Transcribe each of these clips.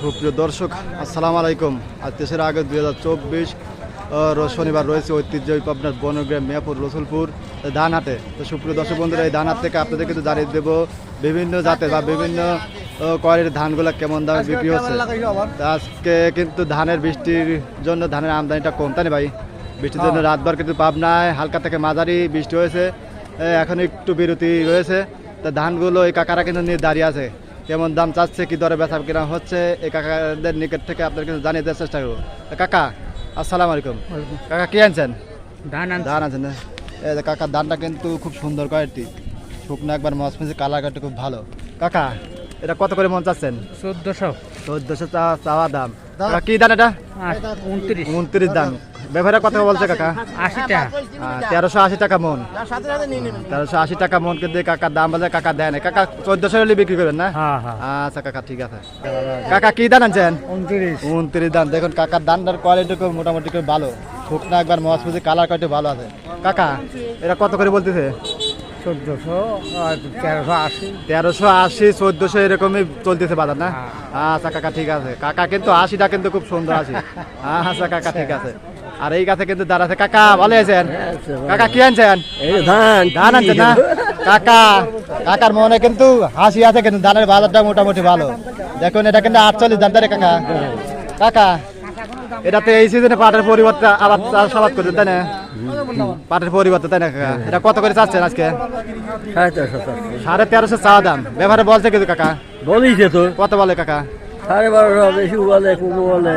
সুপ্রিয় দর্শক আসসালামু আলাইকুম। আজ তেসরা আগস্ট দুই হাজার চব্বিশ শনিবার রয়েছে ঐতিহ্যই পাবনার বনগ্রাম মিয়াপুর রসুলপুর ধানহাটে তো সুপ্রিয় দর্শক বন্ধুরা এই ধানহাট থেকে আপনাদের কিন্তু জানিয়ে দেবো বিভিন্ন জাতের বা বিভিন্ন কোয়ালিটির ধানগুলো কেমন দামে বিক্রি হচ্ছে। আজকে কিন্তু ধানের বৃষ্টির জন্য ধানের আমদানিটা কম তাই ভাই? বৃষ্টির জন্য রাতভর কিন্তু পাবনায় হালকা থেকে মাঝারি বৃষ্টি হয়েছে। এখন একটু বিরতি রয়েছে। তা ধানগুলো এই কাকারা কিন্তু নিয়ে দাঁড়িয়ে আছে। কেমন দাম চাচ্ছে কি দরে বেচা কিনা হচ্ছে এই কাকাদের নিকট থেকে আপনার কিন্তু জানিয়ে দেওয়ার চেষ্টা করব। কাকা আসসালাম আলাইকুম। কাকা কি আনছেন? ধান ধান আনছেন কাকা এই যে কাকার ধানটা কিন্তু খুব সুন্দর কয়েকটি। শুকনো একবার মচমচে কালার কাটে খুব ভালো। কাকা এটা কত করে মন চাচ্ছেন? চোদ্দোশো। চোদ্দোশো চা- চাওয়া দাম। কি দান এটা? উনত্রিশ। দাম। ব্যবহারে কত বলছে কাকা? আশি টাকা। তেরোশো আশি টাকা মন। তেরোশো আশি টাকা মন কিন্তু কাকার দাম বলে কাকা দেয় না। কাকা চোদ্দশো হলে বিক্রি করবেন না? হ্যাঁ হ্যাঁ। আচ্ছা কাকা ঠিক আছে। কাকা কি দান আনছেন? উনত্রিশ। উনত্রিশ দাম। দেখুন কাকার দানটার কোয়ালিটি খুব মোটামুটি খুব ভালো। শুকনা একবার মজবুতি কালার কোয়ালিটি ভালো আছে। কাকা এটা কত করে বলতেছে? চোদ্দশো তেরোশো আশি। তেরোশো আশি চোদ্দশো এরকমই চলতেছে বাজার না? আচ্ছা কাকা ঠিক আছে। কাকা কিন্তু আশিটা কিন্তু খুব সুন্দর আশি আচ্ছা কাকা ঠিক আছে। আর এই গাছে কিন্তু দাঁড়া আছে। কাকা ভালো আছেন? কাকা কি আনছেন? ধান। ধান আনছেন না? কাকা কাকার মনে কিন্তু হাসি আছে কিন্তু ধানের বাজারটা মোটামুটি ভালো। দেখুন এটা কিন্তু আটচল্লিশ দাম। তারে কাকা। কাকা এটাতে এই সিজনে পাটের পরিবর্তে আবার চাষাবাদ করছেন তাই না? পাটের পরিবর্তে তাই না? কাকা এটা কত করে চাচ্ছেন আজকে? সাড়ে তেরোশো চাওয়া দাম। ব্যবহারে বলছে কিন্তু কাকা। বলিছে তো। কত বলে কাকা?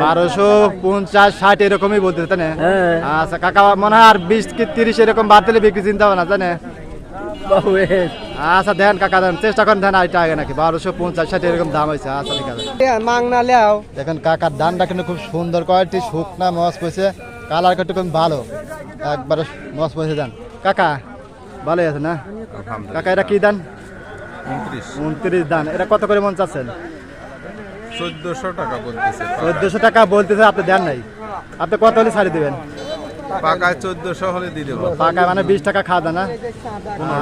বারোশো পঞ্চাশ ষাট এরকমই বলতে তাই না? হ্যাঁ। আচ্ছা কাকা মনে হয় আর বিশ কি তিরিশ এরকম বাদ দিলে বিক্রি চিন্তা হবে না তাই না? বাবু আচ্ছা দেন কাকা দেন। চেষ্টা করেন দেন আইটা আগে নাকি। বারোশো পঞ্চাশ ষাট এরকম দাম হয়েছে। আচ্ছা ঠিক আছে। মাং না লেও। দেখেন কাকার ধানটা কিন্তু খুব সুন্দর কোয়ালিটি শুকনা মস পয়সে কালার কিন্তু খুব ভালো। একবারে মস পয়সে দেন। কাকা ভালো আছে না? কাকা এটা কি দান? উনত্রিশ। উনত্রিশ দান। এটা কত করে মন চাচ্ছেন? চোদ্দশো টাকা বলতেছে। চোদ্দশো টাকা বলতেছে আপনি দেন নাই। আপনি কত হলে ছাড়ি দেবেন? পাকায় চোদ্দশো হলে দিয়ে দেবো। পাকায় মানে বিশ টাকা খাওয়া দানা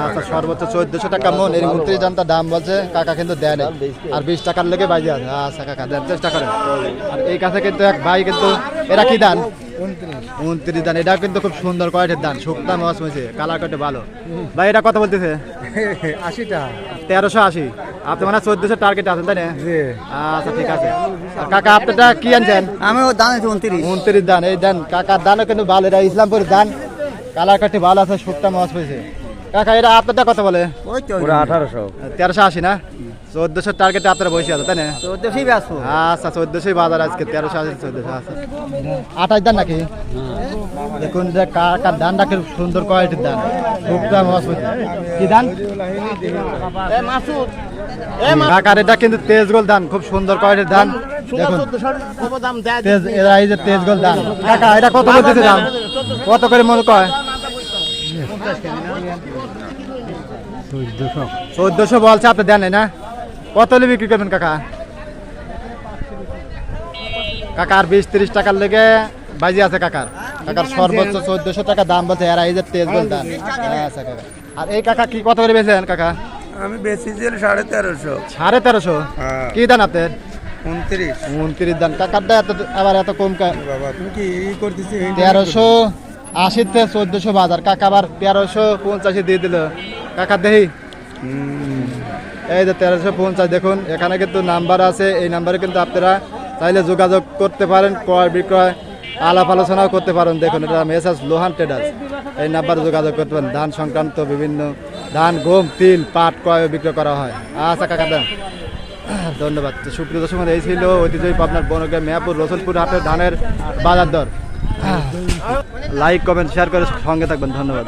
আচ্ছা সর্বোচ্চ চোদ্দশো টাকা মন। এর উনত্রিশ জানতা দাম বলছে কাকা কিন্তু দেয় না আর বিশ টাকার লেগে বাজে আছে। আচ্ছা কাকা দেন চেষ্টা করেন। আর এই কাছে কিন্তু এক ভাই কিন্তু এরা কি দান? উনত্রিশ দান এটা কিন্তু খুব সুন্দর কোয়ালিটির দান মাছ হয়েছে কালার কাটে ভালো। ভাই এটা কত বলতেছে? তেরোশো আশি। আপনি মানে চোদ্দশো টার্গেট আছেন তাই না? আচ্ছা ঠিক আছে। আর কাকা আপনারটা কি আনছেন? আমি ও দান আছে উনত্রিশ। উনত্রিশ দান এই দান কাকার দানও কিন্তু ভালো এটা ইসলামপুর দান। কালার কাটি ভালো আছে সুক্তা মাছ হয়েছে। কাকা এটা আপনারটা কত বলে? আঠারোশো। তেরোশো আশি না? চোদ্দশো টার্গেটে আপনারা বসে আছে তাই না? চোদ্দশোই ব্যস্ত আচ্ছা চোদ্দশোই বাজার আজকে তেরোশো আশি চোদ্দশো আচ্ছা আঠাশ দান নাকি? দেখুন যে কাকার দানটা খুব সুন্দর কোয়ালিটির দান মাছ হয়েছে কি দান কাকার এটা কিন্তু তেজগোল দান খুব সুন্দর কোয়ালিটির ধান। দেখুন। এরা এই যে তেজগোল দান কাকা এটা কত বলতেছে দাম? কত করে মনে কয়? চোদ্দশো। বলছে আপনি দেন না? কত হলে বিক্রি করবেন কাকা? কাকার বিশ তিরিশ টাকার লেগে বাজি আছে কাকার। কাকার সর্বোচ্চ চোদ্দশো টাকা দাম বলছে এরা এই যে আচ্ছা কাকা। আর এই কাকা কি কত করে বেচেন কাকা? আমি বেশি সাড়ে তেরোশো। সাড়ে তেরোশো? হ্যাঁ। কি দান আপনার উনত্রিশ। উনত্রিশ দান কাকারটা এত আবার এত কম বাবা তুমি কি করতেছি তেরোশো আশিতে চোদ্দশো বাজার। কাকা আবার তেরোশো পঞ্চাশে দিয়ে দিল। কাকা দেখি এই যে তেরোশো পঞ্চাশ, দেখুন, এখানে কিন্তু নাম্বার আছে। এই নাম্বারে কিন্তু আপনারা চাইলে যোগাযোগ করতে পারেন, ক্রয় বিক্রয়, আলাপ আলোচনাও করতে পারেন। দেখুন, এটা মেসাজ লোহান ট্রেডার্স। এই নাম্বারে যোগাযোগ করতে পারেন। ধান সংক্রান্ত বিভিন্ন ধান, গম, তিল, পাট ক্রয় বিক্রয় করা হয়। আচ্ছা কাকা, দেন। ধন্যবাদ। সুপ্রিয় দর্শক এই ছিল ঐতিহ্যই পাবনার বনগ্রাম মেয়াপুর, রসুলপুর হাটের ধানের বাজার দর। লাইক, কমেন্ট, শেয়ার করে সঙ্গে থাকবেন। ধন্যবাদ।